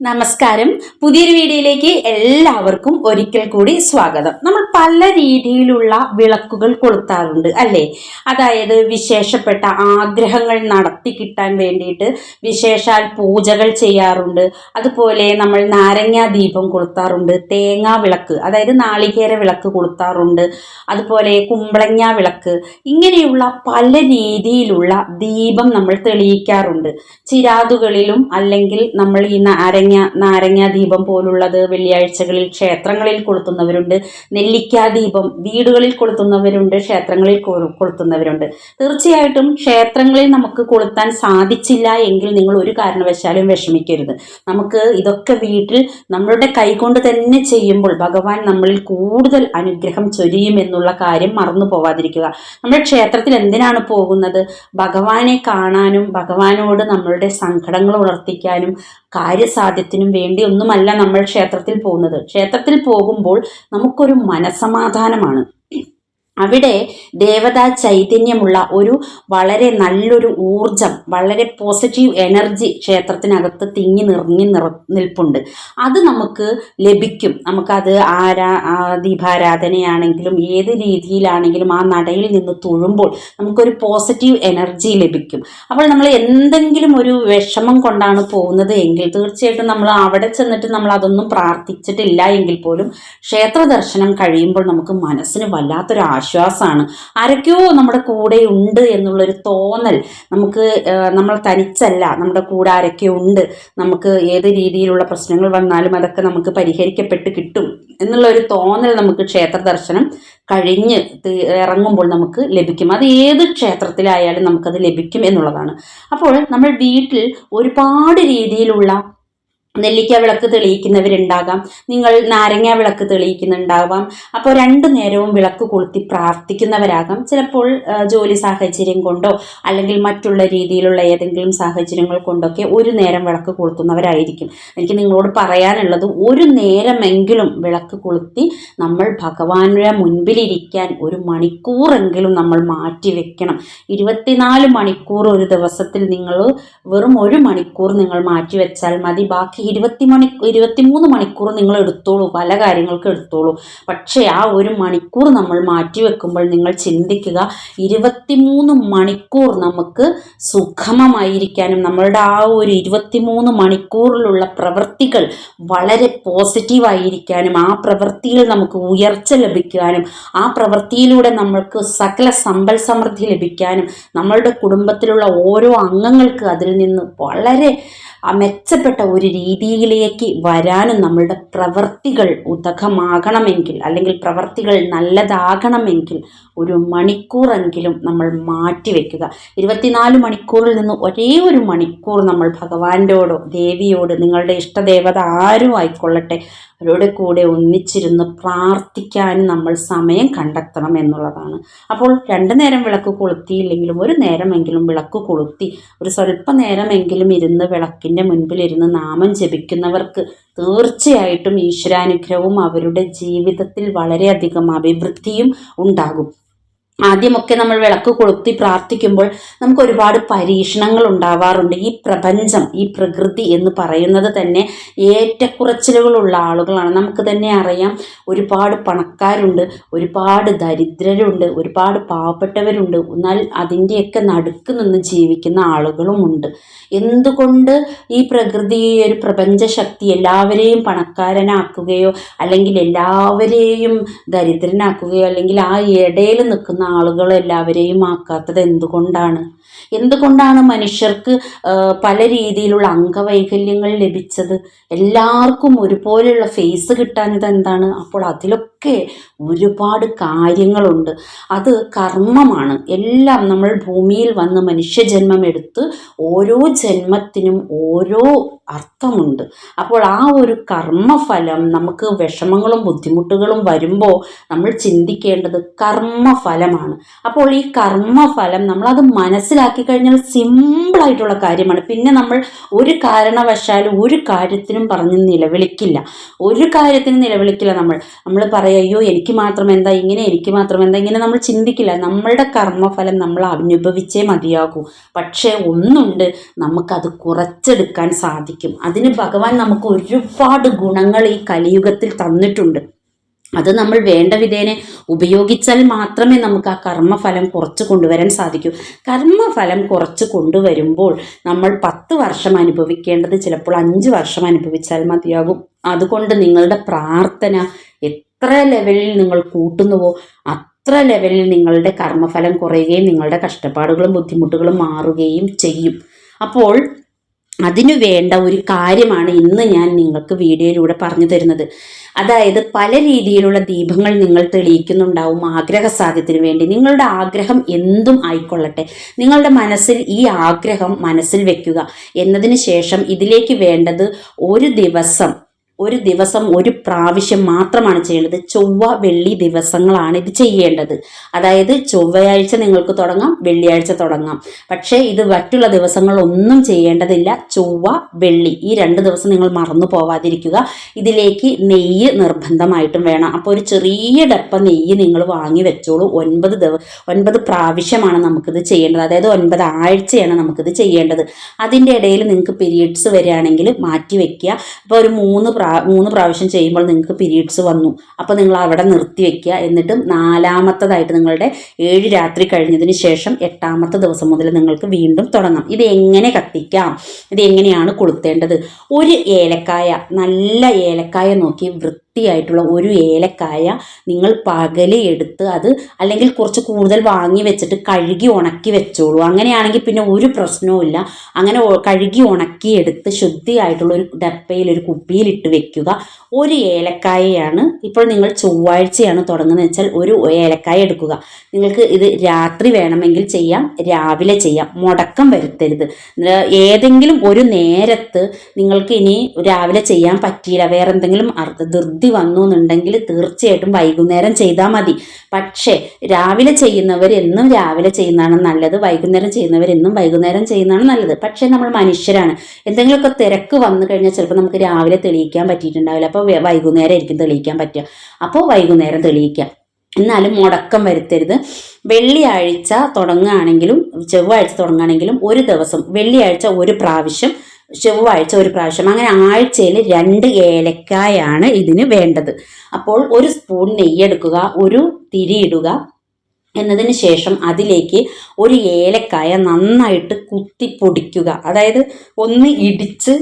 നമസ്കാരം. പുതിയൊരു വീഡിയോയിലേക്ക് എല്ലാവർക്കും ഒരിക്കൽ കൂടി സ്വാഗതം. നമ്മൾ പല രീതിയിലുള്ള വിളക്കുകൾ കൊളുത്താറുണ്ട് അല്ലേ? അതായത് വിശേഷപ്പെട്ട ആഗ്രഹങ്ങൾ നടത്തി കിട്ടാൻ വേണ്ടിയിട്ട് വിശേഷാൽ പൂജകൾ ചെയ്യാറുണ്ട്. അതുപോലെ നമ്മൾ നാരങ്ങാ ദീപം കൊളുത്താറുണ്ട് തേങ്ങാ വിളക്ക് അതായത് നാളികേര വിളക്ക് കൊളുത്താറുണ്ട് അതുപോലെ കുമ്പളങ്ങ വിളക്ക് ഇങ്ങനെയുള്ള പല രീതിയിലുള്ള ദീപം നമ്മൾ തെളിയിക്കാറുണ്ട്. ചിരാതുകളിലും അല്ലെങ്കിൽ നമ്മൾ ഈ നാരങ്ങ നാരങ്ങ ദീപം പോലുള്ളത് വെള്ളിയാഴ്ചകളിൽ ക്ഷേത്രങ്ങളിൽ കൊളുത്തുന്നവരുണ്ട്. നെല്ലിക്കാ ദീപം വീടുകളിൽ കൊളുത്തുന്നവരുണ്ട് ക്ഷേത്രങ്ങളിൽ കൊളുത്തുന്നവരുണ്ട്. തീർച്ചയായിട്ടും ക്ഷേത്രങ്ങളിൽ നമുക്ക് കൊളുത്താൻ സാധിച്ചില്ല എങ്കിൽ നിങ്ങൾ ഒരു കാരണവശാലും വിഷമിക്കരുത്. നമുക്ക് ഇതൊക്കെ വീട്ടിൽ നമ്മളുടെ കൈകൊണ്ട് തന്നെ ചെയ്യുമ്പോൾ ഭഗവാൻ നമ്മളിൽ കൂടുതൽ അനുഗ്രഹം ചൊരിയും എന്നുള്ള കാര്യം മറന്നു പോവാതിരിക്കുക. നമ്മൾ ക്ഷേത്രത്തിൽ എന്തിനാണ് പോകുന്നത്? ഭഗവാനെ കാണാനും ഭഗവാനോട് നമ്മളുടെ സങ്കടങ്ങൾ ഉണർത്തിക്കാനും കാര്യസാധ്യത്തിനും വേണ്ടി ഒന്നുമല്ല നമ്മൾ ക്ഷേത്രത്തിൽ പോകുന്നത്. ക്ഷേത്രത്തിൽ പോകുമ്പോൾ നമുക്കൊരു മനസമാധാനമാണ്. അവിടെ ദേവതാ ചൈതന്യമുള്ള ഒരു വളരെ നല്ലൊരു ഊർജം വളരെ പോസിറ്റീവ് എനർജി ക്ഷേത്രത്തിനകത്ത് തിങ്ങി നിറഞ്ഞു നിറ നിൽപ്പുണ്ട്. അത് നമുക്ക് ലഭിക്കും. നമുക്കത് ആരാ ദീപാരാധനയാണെങ്കിലും ഏത് രീതിയിലാണെങ്കിലും ആ നടയിൽ നിന്ന് തൊഴുമ്പോൾ നമുക്കൊരു പോസിറ്റീവ് എനർജി ലഭിക്കും. അപ്പോൾ നമ്മൾ എന്തെങ്കിലും ഒരു വിഷമം കൊണ്ടാണ് പോകുന്നത് എങ്കിൽ തീർച്ചയായിട്ടും നമ്മൾ അവിടെ ചെന്നിട്ട് നമ്മൾ അതൊന്നും പ്രാർത്ഥിച്ചിട്ടില്ല എങ്കിൽ പോലും ക്ഷേത്ര ദർശനം കഴിയുമ്പോൾ നമുക്ക് മനസ്സിന് വല്ലാത്തൊരു ആശ്വാസമാണ്. ആരൊക്കെയോ നമ്മുടെ കൂടെ ഉണ്ട് എന്നുള്ളൊരു തോന്നൽ നമുക്ക് നമ്മൾ തനിച്ചല്ല. നമ്മുടെ കൂടെ ആരൊക്കെ ഉണ്ട്. നമുക്ക് ഏത് രീതിയിലുള്ള പ്രശ്നങ്ങൾ വന്നാലും അതൊക്കെ നമുക്ക് പരിഹരിക്കപ്പെട്ട് കിട്ടും എന്നുള്ള ഒരു തോന്നൽ നമുക്ക് ക്ഷേത്ര ദർശനം കഴിഞ്ഞ് ഇറങ്ങുമ്പോൾ നമുക്ക് ലഭിക്കും. അത് ഏത് ക്ഷേത്രത്തിലായാലും നമുക്കത് ലഭിക്കും എന്നുള്ളതാണ്. അപ്പോൾ നമ്മൾ വീട്ടിൽ ഒരുപാട് രീതിയിലുള്ള നെല്ലിക്ക വിളക്ക് തെളിയിക്കുന്നവരുണ്ടാകാം. നിങ്ങൾ നാരങ്ങ വിളക്ക് തെളിയിക്കുന്നുണ്ടാവാം. അപ്പോൾ രണ്ടു നേരവും വിളക്ക് കൊളുത്തി പ്രാർത്ഥിക്കുന്നവരാകാം. ചിലപ്പോൾ ജോലി സാഹചര്യം കൊണ്ടോ അല്ലെങ്കിൽ മറ്റുള്ള രീതിയിലുള്ള ഏതെങ്കിലും സാഹചര്യങ്ങൾ കൊണ്ടൊക്കെ ഒരു നേരം വിളക്ക് കൊളുത്തുന്നവരായിരിക്കും. എനിക്ക് നിങ്ങളോട് പറയാനുള്ളത് ഒരു നേരമെങ്കിലും വിളക്ക് കൊളുത്തി നമ്മൾ ഭഗവാനുടെ മുൻപിലിരിക്കാൻ ഒരു മണിക്കൂറെങ്കിലും നമ്മൾ മാറ്റി വെക്കണം. ഇരുപത്തിനാല് മണിക്കൂർ ഒരു ദിവസത്തിൽ നിങ്ങൾ വെറും ഒരു മണിക്കൂർ നിങ്ങൾ മാറ്റി വെച്ചാൽ മതി. ബാക്കി ഇരുപത്തി മണി ഇരുപത്തിമൂന്ന് മണിക്കൂർ നിങ്ങൾ എടുത്തോളൂ പല കാര്യങ്ങൾക്ക് എടുത്തോളൂ. പക്ഷേ ആ ഒരു മണിക്കൂർ നമ്മൾ മാറ്റി വെക്കുമ്പോൾ നിങ്ങൾ ചിന്തിക്കുക ഇരുപത്തിമൂന്ന് മണിക്കൂർ നമുക്ക് സുഖമമായിരിക്കാനും നമ്മളുടെ ആ ഒരു ഇരുപത്തിമൂന്ന് മണിക്കൂറിലുള്ള പ്രവൃത്തികൾ വളരെ പോസിറ്റീവായിരിക്കാനും ആ പ്രവൃത്തിയിൽ നമുക്ക് ഉയർച്ച ലഭിക്കാനും ആ പ്രവൃത്തിയിലൂടെ നമ്മൾക്ക് സകല സമ്പൽ സമൃദ്ധി ലഭിക്കാനും നമ്മളുടെ കുടുംബത്തിലുള്ള ഓരോ അംഗങ്ങൾക്ക് അതിൽ നിന്ന് വളരെ മെച്ചപ്പെട്ട ഒരു രീതിയിലേക്ക് വരാനും നമ്മളുടെ പ്രവൃത്തികൾ ഉതകമാകണമെങ്കിൽ അല്ലെങ്കിൽ പ്രവൃത്തികൾ നല്ലതാകണമെങ്കിൽ ഒരു മണിക്കൂറെങ്കിലും നമ്മൾ മാറ്റി വെക്കുക. ഇരുപത്തിനാല് മണിക്കൂറിൽ നിന്ന് ഒരേ ഒരു മണിക്കൂർ നമ്മൾ ഭഗവാന്റോടോ ദേവിയോട് നിങ്ങളുടെ ഇഷ്ടദേവത ആരും ആയിക്കൊള്ളട്ടെ. അവരുടെ കൂടെ ഒന്നിച്ചിരുന്ന് പ്രാർത്ഥിക്കാനും നമ്മൾ സമയം കണ്ടെത്തണം എന്നുള്ളതാണ്. അപ്പോൾ രണ്ടു നേരം വിളക്ക് കൊളുത്തിയില്ലെങ്കിലും ഒരു നേരമെങ്കിലും വിളക്ക് കൊളുത്തി ഒരു സ്വല്പ നേരമെങ്കിലും ഇരുന്ന് വിളക്കിന്റെ മുൻപിലിരുന്ന് നാമം ജപിക്കുന്നവർക്ക് തീർച്ചയായിട്ടും ഈശ്വരാനുഗ്രഹവും അവരുടെ ജീവിതത്തിൽ വളരെയധികം അഭിവൃദ്ധിയും ഉണ്ടാകും. ആദ്യമൊക്കെ നമ്മൾ വിളക്ക് കൊളുത്തി പ്രാർത്ഥിക്കുമ്പോൾ നമുക്ക് ഒരുപാട് പരീക്ഷണങ്ങൾ ഉണ്ടാവാറുണ്ട്. ഈ പ്രപഞ്ചം ഈ പ്രകൃതി എന്ന് പറയുന്നത് തന്നെ ഏറ്റക്കുറച്ചിലുകളുള്ള ആളുകളാണ്. നമുക്ക് തന്നെ അറിയാം ഒരുപാട് പണക്കാരുണ്ട് ഒരുപാട് ദരിദ്രരുണ്ട് ഒരുപാട് പാവപ്പെട്ടവരുണ്ട്. എന്നാൽ അതിന്റെയൊക്കെ നടുക്ക് നിന്ന് ജീവിക്കുന്ന ആളുകളുമുണ്ട്. എന്തുകൊണ്ട് ഈ പ്രകൃതി ഒരു പ്രപഞ്ച ശക്തി എല്ലാവരെയും പണക്കാരനാക്കുകയോ അല്ലെങ്കിൽ എല്ലാവരെയും ദരിദ്രനാക്കുകയോ അല്ലെങ്കിൽ ആ ഇടയിൽ നിൽക്കുന്ന ആളുകൾ എല്ലാവരെയും ആക്കാത്തത് എന്തുകൊണ്ടാണ് എന്തുകൊണ്ടാണ് മനുഷ്യർക്ക് പല രീതിയിലുള്ള അംഗവൈകല്യങ്ങൾ ലഭിച്ചത്? എല്ലാവർക്കും ഒരുപോലെയുള്ള ഫേസ് കിട്ടാൻ എന്താണ് അപ്പോൾ അതിലൊക്കെ ഒരുപാട് കാര്യങ്ങളുണ്ട്. അത് കർമ്മമാണ്. എല്ലാം നമ്മൾ ഭൂമിയിൽ വന്ന് മനുഷ്യജന്മം എടുത്ത് ഓരോ ജന്മത്തിനും ഓരോ അർത്ഥമുണ്ട്. അപ്പോൾ ആ ഒരു കർമ്മഫലം നമുക്ക് വിഷമങ്ങളും ബുദ്ധിമുട്ടുകളും വരുമ്പോൾ നമ്മൾ ചിന്തിക്കേണ്ടത് കർമ്മഫലമാണ്. അപ്പോൾ ഈ കർമ്മഫലം നമ്മളത് മനസ്സിലാക്കി മനസ്സിലാക്കി കഴിഞ്ഞാൽ സിമ്പിളായിട്ടുള്ള കാര്യമാണ്. പിന്നെ നമ്മൾ ഒരു കാരണവശാലും ഒരു കാര്യത്തിനും പറഞ്ഞ് നിലവിളിക്കില്ല. ഒരു കാര്യത്തിനും നിലവിളിക്കില്ല നമ്മൾ. നമ്മൾ പറയുക അയ്യോ എനിക്ക് മാത്രം എന്താ? ഇങ്ങനെ എനിക്ക് മാത്രം എന്താ? ഇങ്ങനെ നമ്മൾ ചിന്തിക്കില്ല. നമ്മളുടെ കർമ്മഫലം നമ്മൾ അനുഭവിച്ചേ മതിയാകൂ. പക്ഷേ ഒന്നുണ്ട് നമുക്കത് കുറച്ചെടുക്കാൻ സാധിക്കും. അതിന് ഭഗവാൻ നമുക്ക് ഒരുപാട് ഗുണങ്ങൾ ഈ കലിയുഗത്തിൽ തന്നിട്ടുണ്ട്. അത് നമ്മൾ വേണ്ട വിധേനെ ഉപയോഗിച്ചാൽ മാത്രമേ നമുക്ക് ആ കർമ്മഫലം കുറച്ച് കൊണ്ടുവരാൻ സാധിക്കൂ. കർമ്മഫലം കുറച്ച് കൊണ്ടുവരുമ്പോൾ നമ്മൾ പത്ത് വർഷം അനുഭവിക്കേണ്ടത് ചിലപ്പോൾ അഞ്ച് വർഷം അനുഭവിച്ചാൽ മതിയാകും. അതുകൊണ്ട് നിങ്ങളുടെ പ്രാർത്ഥന എത്ര ലെവലിൽ നിങ്ങൾ കൂട്ടുന്നുവോ അത്ര ലെവലിൽ നിങ്ങളുടെ കർമ്മഫലം കുറയുകയും നിങ്ങളുടെ കഷ്ടപ്പാടുകളും ബുദ്ധിമുട്ടുകളും മാറുകയും ചെയ്യും. അപ്പോൾ അതിനു വേണ്ട ഒരു കാര്യമാണ് ഇന്ന് ഞാൻ നിങ്ങൾക്ക് വീഡിയോയിലൂടെ പറഞ്ഞു തരുന്നത്. അതായത് പല രീതിയിലുള്ള ദീപങ്ങൾ നിങ്ങൾ തെളിയിക്കുന്നുണ്ടാവും ആഗ്രഹ സാധ്യത്തിന് വേണ്ടി. നിങ്ങളുടെ ആഗ്രഹം എന്തും ആയിക്കൊള്ളട്ടെ. നിങ്ങളുടെ മനസ്സിൽ ഈ ആഗ്രഹം മനസ്സിൽ വെക്കുക. എന്നതിന് ശേഷം ഇതിലേക്ക് വേണ്ടത് ഒരു ദിവസം ഒരു ദിവസം ഒരു പ്രാവശ്യം മാത്രമാണ് ചെയ്യേണ്ടത്. ചൊവ്വ വെള്ളി ദിവസങ്ങളാണ് ഇത് ചെയ്യേണ്ടത്. അതായത് ചൊവ്വയാഴ്ച നിങ്ങൾക്ക് തുടങ്ങാം വെള്ളിയാഴ്ച തുടങ്ങാം. പക്ഷേ ഇത് മറ്റുള്ള ദിവസങ്ങളൊന്നും ചെയ്യേണ്ടതില്ല. ചൊവ്വ വെള്ളി ഈ രണ്ട് ദിവസം നിങ്ങൾ മറന്നു പോവാതിരിക്കുക. ഇതിലേക്ക് നെയ്യ് നിർബന്ധമായിട്ടും വേണം. അപ്പോൾ ഒരു ചെറിയ ഡപ്പ നെയ്യ് നിങ്ങൾ വാങ്ങി വെച്ചോളൂ. ഒൻപത് ദിവ ഒൻപത് പ്രാവശ്യമാണ് നമുക്കിത് ചെയ്യേണ്ടത്. അതായത് ഒൻപത് ആഴ്ചയാണ് നമുക്കിത് ചെയ്യേണ്ടത്. അതിന്റെ ഇടയിൽ നിങ്ങൾക്ക് പീരീഡ്സ് വരികയാണെങ്കിൽ മാറ്റി വയ്ക്കുക അപ്പോൾ ഒരു മൂന്ന് പ്രാ മൂന്ന് പ്രാവശ്യം ചെയ്യുമ്പോൾ നിങ്ങൾക്ക് പീരീഡ്സ് വന്നു. അപ്പോൾ നിങ്ങൾ അവിടെ നിർത്തി വെക്കുക. എന്നിട്ട് നാലാമത്തതായിട്ട് നിങ്ങളുടെ ഏഴ് രാത്രി കഴിഞ്ഞതിന് ശേഷം എട്ടാമത്തെ ദിവസം മുതൽ നിങ്ങൾക്ക് വീണ്ടും തുടങ്ങാം. ഇത് എങ്ങനെ കത്തിക്കാം? ഇത് എങ്ങനെയാണ് കൊളുത്തേണ്ടത്? ഒരു ഏലക്കായ നല്ല ഏലക്കായ നോക്കി വൃത്തി വൃത്തിയായിട്ടുള്ള ഒരു ഏലക്കായ നിങ്ങൾ പകൽ എടുത്ത് അത് അല്ലെങ്കിൽ കുറച്ച് കൂടുതൽ വാങ്ങി വെച്ചിട്ട് കഴുകി ഉണക്കി വെച്ചോളൂ. അങ്ങനെയാണെങ്കിൽ പിന്നെ ഒരു പ്രശ്നവുമില്ല അങ്ങനെ കഴുകി ഉണക്കി എടുത്ത് ശുദ്ധിയായിട്ടുള്ള ഒരു ഡപ്പയിൽ ഒരു കുപ്പിയിലിട്ട് വെക്കുക. ഒരു ഏലക്കായയാണ് ഇപ്പോൾ നിങ്ങൾ ചൊവ്വാഴ്ചയാണ് തുടങ്ങുന്നത് വെച്ചാൽ ഒരു ഏലക്കായ എടുക്കുക. നിങ്ങൾക്ക് ഇത് രാത്രി വേണമെങ്കിൽ ചെയ്യാം രാവിലെ ചെയ്യാം. മുടക്കം വരുത്തരുത്. ഏതെങ്കിലും ഒരു നേരത്ത് നിങ്ങൾക്ക് ഇനി രാവിലെ ചെയ്യാൻ പറ്റിയില്ല. വേറെ എന്തെങ്കിലും ധൃതി വന്നു എന്നുണ്ടെങ്കിൽ തീർച്ചയായിട്ടും വൈകുന്നേരം ചെയ്താൽ മതി. പക്ഷേ രാവിലെ ചെയ്യുന്നവർ എന്നും രാവിലെ ചെയ്യുന്നതാണ് നല്ലത് വൈകുന്നേരം ചെയ്യുന്നവർ എന്നും വൈകുന്നേരം ചെയ്യുന്നതാണ് നല്ലത്. പക്ഷേ നമ്മൾ മനുഷ്യരാണ്. എന്തെങ്കിലുമൊക്കെ തിരക്ക് വന്നു കഴിഞ്ഞാൽ ചിലപ്പോൾ നമുക്ക് രാവിലെ തെളിയിക്കാൻ പറ്റിയിട്ടുണ്ടാവില്ല. അപ്പോൾ വൈകുന്നേരം ആയിരിക്കും തെളിയിക്കാൻ പറ്റുക. അപ്പോൾ വൈകുന്നേരം തെളിയിക്കാം എന്നാലും മുടക്കം വരുത്തരുത്. വെള്ളിയാഴ്ച തുടങ്ങുകയാണെങ്കിലും ചൊവ്വാഴ്ച തുടങ്ങുകയാണെങ്കിലും ഒരു ദിവസം വെള്ളിയാഴ്ച ഒരു പ്രാവശ്യം ചൊവ്വാഴ്ച ഒരു പ്രാവശ്യം. അങ്ങനെ ആഴ്ചയിൽ രണ്ട് ഏലക്കായാണ് ഇതിന് വേണ്ടത്. അപ്പോൾ ഒരു സ്പൂൺ നെയ്യെടുക്കുക ഒരു തിരിയിടുക എന്നതിന് ശേഷം അതിലേക്ക് ഒരു ഏലക്കായ നന്നായിട്ട് കുത്തി പൊടിക്കുക. അതായത് ഒന്ന് ഇടിച്ച്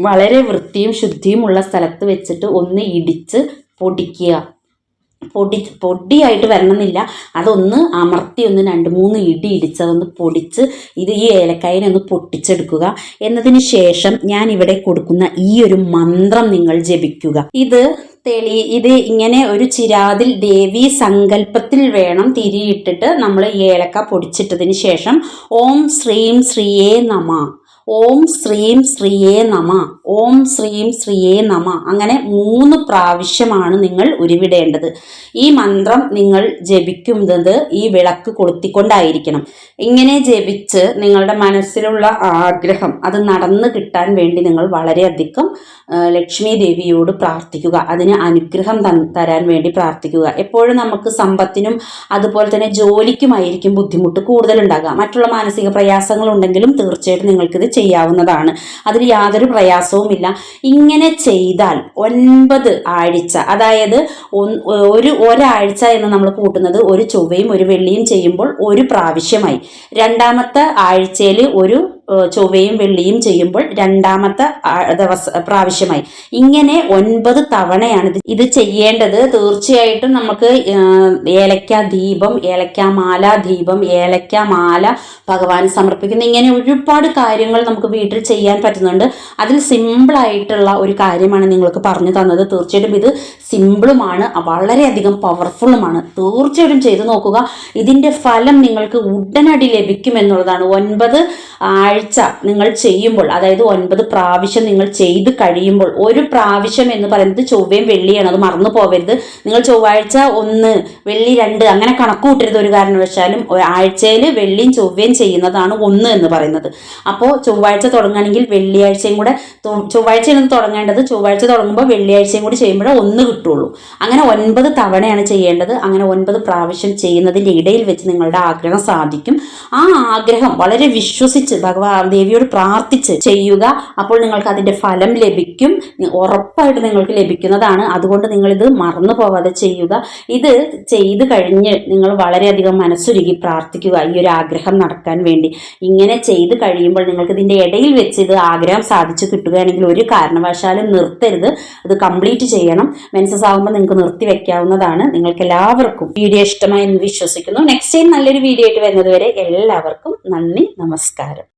വളരെ വൃത്തിയും ശുദ്ധിയുമുള്ള സ്ഥലത്ത് വെച്ചിട്ട് ഒന്ന് ഇടിച്ച് പൊടിക്കുക. പൊടി പൊടിയായിട്ട് വരണമെന്നില്ല. അതൊന്ന് അമർത്തി ഒന്ന് രണ്ട് മൂന്ന് ഇടി ഇടിച്ചതൊന്ന് പൊടിച്ച് ഇത് ഈ ഏലക്കായനെ ഒന്ന് പൊട്ടിച്ചെടുക്കുക. എന്നതിന് ശേഷം ഞാൻ ഇവിടെ കൊടുക്കുന്ന ഈ ഒരു മന്ത്രം നിങ്ങൾ ജപിക്കുക. ഇത് തെളി ഇത് ഇങ്ങനെ ഒരു ചിരാതിൽ ദേവി സങ്കല്പത്തിൽ വേണം തിരിയിട്ടിട്ട് നമ്മൾ ഏലക്ക പൊടിച്ചിട്ടതിന് ശേഷം ഓം ശ്രീം ശ്രീയേ നമ. ഓം ശ്രീം ശ്രീയേ നമ. ഓം ശ്രീം ശ്രീയേ നമ. അങ്ങനെ മൂന്ന് പ്രാവശ്യമാണ് നിങ്ങൾ ഉരുവിടേണ്ടത്. ഈ മന്ത്രം നിങ്ങൾ ജപിക്കുന്നത് ഈ വിളക്ക് കൊളുത്തിക്കൊണ്ടായിരിക്കണം. ഇങ്ങനെ ജപിച്ച് നിങ്ങളുടെ മനസ്സിലുള്ള ആഗ്രഹം അത് നടന്നു കിട്ടാൻ വേണ്ടി നിങ്ങൾ വളരെയധികം ലക്ഷ്മി ദേവിയോട് പ്രാർത്ഥിക്കുക. അതിന് അനുഗ്രഹം തരാൻ വേണ്ടി പ്രാർത്ഥിക്കുക. എപ്പോഴും നമുക്ക് സമ്പത്തിനും അതുപോലെ തന്നെ ജോലിക്കുമായിരിക്കും ബുദ്ധിമുട്ട് കൂടുതലുണ്ടാകുക മറ്റുള്ള മാനസിക പ്രയാസങ്ങളുണ്ടെങ്കിലും തീർച്ചയായിട്ടും നിങ്ങൾക്കിത് ചെയ്യാവുന്നതാണ്. അതിൽ യാതൊരു പ്രയാസവുമില്ല. ഇങ്ങനെ ചെയ്താൽ ഒൻപത് ആഴ്ച അതായത് ഒരു ഒരാഴ്ച എന്ന് നമ്മൾ കൂട്ടുന്നത് ഒരു ചൊവ്വയും ഒരു വെള്ളിയും ചെയ്യുമ്പോൾ ഒരു പ്രാവശ്യമായി. രണ്ടാമത്തെ ആഴ്ചയിൽ ഒരു ചൊവ്വയും വെള്ളിയും ചെയ്യുമ്പോൾ രണ്ടാമത്തെ ദിവസ പ്രാവശ്യമായി. ഇങ്ങനെ ഒൻപത് തവണയാണ് ഇത് ചെയ്യേണ്ടത്. തീർച്ചയായിട്ടും നമുക്ക് ഏലക്ക ദീപം ഏലക്ക മാല ദീപം ഏലക്ക മാല ഭഗവാൻ സമർപ്പിക്കുന്ന. ഇങ്ങനെ ഒരുപാട് കാര്യങ്ങൾ നമുക്ക് വീട്ടിൽ ചെയ്യാൻ പറ്റുന്നുണ്ട്. അതിൽ സിമ്പിളായിട്ടുള്ള ഒരു കാര്യമാണ് നിങ്ങൾക്ക് പറഞ്ഞു തന്നത്. തീർച്ചയായിട്ടും ഇത് സിമ്പിളുമാണ് വളരെയധികം പവർഫുള്ളുമാണ് തീർച്ചയായിട്ടും ചെയ്തു നോക്കുക. ഇതിന്റെ ഫലം നിങ്ങൾക്ക് ഉടനടി ലഭിക്കുമെന്നുള്ളതാണ്. ഒൻപത് ആഴ്ച നിങ്ങൾ ചെയ്യുമ്പോൾ അതായത് ഒൻപത് പ്രാവശ്യം നിങ്ങൾ ചെയ്ത് കഴിയുമ്പോൾ ഒരു പ്രാവശ്യം എന്ന് പറയുന്നത് ചൊവ്വയും വെള്ളിയാണ് അത് മറന്നു പോകരുത് നിങ്ങൾ ചൊവ്വാഴ്ച ഒന്ന് വെള്ളി രണ്ട് അങ്ങനെ കണക്ക് കൂട്ടരുത് ഒരു കാരണവശാലും. ആഴ്ചയിൽ വെള്ളിയും ചൊവ്വയും ചെയ്യുന്നതാണ് ഒന്ന് എന്ന് പറയുന്നത്. അപ്പോൾ ചൊവ്വാഴ്ച തുടങ്ങുകയാണെങ്കിൽ വെള്ളിയാഴ്ചയും കൂടെ ചൊവ്വാഴ്ചയാണ് തുടങ്ങേണ്ടത് ചൊവ്വാഴ്ച തുടങ്ങുമ്പോൾ വെള്ളിയാഴ്ചയും കൂടി ചെയ്യുമ്പോഴേ ഒന്ന് കിട്ടുള്ളൂ. അങ്ങനെ ഒൻപത് തവണയാണ് ചെയ്യേണ്ടത്. അങ്ങനെ ഒൻപത് പ്രാവശ്യം ചെയ്യുന്നതിന്റെ ഇടയിൽ വെച്ച് നിങ്ങളുടെ ആഗ്രഹം സാധിക്കും. ആ ആഗ്രഹം വളരെ വിശ്വസിച്ച് ഭഗവാൻ ദേവിയോട് പ്രാർത്ഥിച്ച് ചെയ്യുക അപ്പോൾ നിങ്ങൾക്ക് അതിന്റെ ഫലം ലഭിക്കും. ഉറപ്പായിട്ട് നിങ്ങൾക്ക് ലഭിക്കുന്നതാണ്. അതുകൊണ്ട് നിങ്ങളിത് മറന്നു പോവാതെ ചെയ്യുക. ഇത് ചെയ്ത് കഴിഞ്ഞ് നിങ്ങൾ വളരെയധികം മനസ്സുരുകി പ്രാർത്ഥിക്കുക ഈ ഒരു ആഗ്രഹം നടക്കാൻ വേണ്ടി. ഇങ്ങനെ ചെയ്ത് കഴിയുമ്പോൾ നിങ്ങൾക്ക് ഇതിന്റെ ഇടയിൽ വെച്ച് ഇത് ആഗ്രഹം സാധിച്ചു കിട്ടുകയാണെങ്കിൽ ഒരു കാരണവശാലും നിർത്തരുത്. അത് കംപ്ലീറ്റ് ചെയ്യണം. മെൻസസ് ആകുമ്പോൾ നിങ്ങൾക്ക് നിർത്തി വെക്കാവുന്നതാണ്. നിങ്ങൾക്ക് എല്ലാവർക്കും വീഡിയോ ഇഷ്ടമായി എന്ന് വിശ്വസിക്കുന്നു. നെക്സ്റ്റ് ടൈം നല്ലൊരു വീഡിയോ ആയിട്ട് വരുന്നതുവരെ എല്ലാവർക്കും നന്ദി നമസ്കാരം.